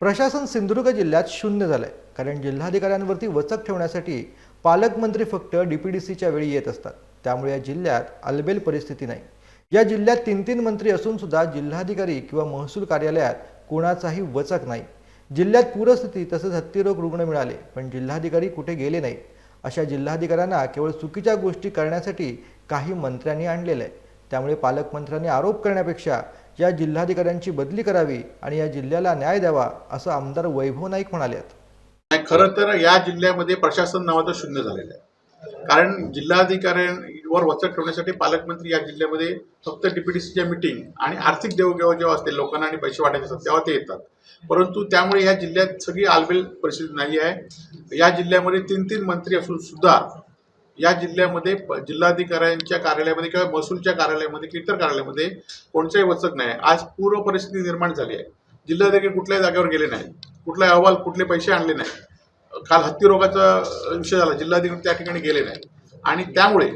प्रशासन सिंधुदुर्ग जिल्ह्यात शून्य झालंय. कारण जिल्हाधिकाऱ्यांवरती वचक ठेवण्यासाठी पालकमंत्री फक्त डी पी डी सीच्या वेळी येत असतात. त्यामुळे या जिल्ह्यात अलबेल परिस्थिती नाही. या जिल्ह्यात तीन तीन मंत्री असून सुद्धा जिल्हाधिकारी किंवा महसूल कार्यालयात कोणाचाही वचक नाही. जिल्ह्यात पूरस्थिती तसंच हत्तीरोग रुग्ण मिळाले पण जिल्हाधिकारी कुठे गेले नाहीत. अशा जिल्हाधिकाऱ्यांना केवळ चुकीच्या गोष्टी करण्यासाठी काही मंत्र्यांनी आणलेलं आहे. त्यामुळे पालकमंत्र्यांनी आरोप करण्यापेक्षा या जिल्हाधिकाऱ्यांची बदली करावी आणि या जिल्ह्याला न्याय द्यावा असं आमदार वैभव नाईक म्हणाले आहेत नाही, खरं तर या जिल्ह्यामध्ये प्रशासन नावाचं शून्य झालेलं आहे. कारण जिल्हाधिकाऱ्यांवर वचक ठेवण्यासाठी पालकमंत्री या जिल्ह्यामध्ये फक्त डीपीडीसीच्या मिटिंग आणि आर्थिक देवघेव जेव्हा असते लोकांना आणि पैसे वाटायचे असतात तेव्हा ते येतात. परंतु त्यामुळे या जिल्ह्यात सगळी आलबेल परिस्थिती नाही आहे. या जिल्ह्यामध्ये तीन तीन मंत्री असून सुद्धा या जिल्ह्यामध्ये प- जिल्हाधिकाऱ्यांच्या कार्यालयामध्ये किंवा महसूलच्या कार्यालयामध्ये किंवा इतर कार्यालयामध्ये कोणत्याही वचक नाही. आज पूर्व परिस्थिती निर्माण झाली आहे. जिल्हाधिकारी कुठल्याही जागेवर गेले नाही कुठलाही अहवाल कुठले पैसे आणले नाही काल हत्ती रोगाचा विषय झाला. जिल्हाधिकारी त्या ठिकाणी गेले नाही आणि त्यामुळे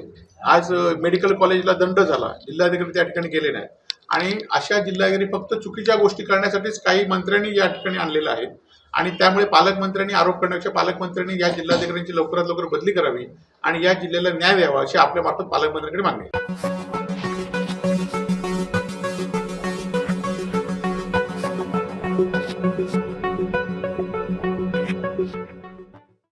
आज मेडिकल कॉलेजला दंड झाला. जिल्हाधिकारी त्या ठिकाणी गेले नाही आणि अशा जिल्हाधिकारी फक्त चुकीच्या गोष्टी करण्यासाठीच काही मंत्र्यांनी या ठिकाणी आणलेलं आहे. आणि त्यामुळे पालकमंत्र्यांनी आरोप करण्यापेक्षा पालकमंत्र्यांनी या जिल्हाधिकाऱ्यांची लवकरात लवकर बदली करावी आणि या जिल्ह्याला न्याय द्यावा अशी आपल्या मार्फत पालकमंत्र्यांकडे मागणी आहे.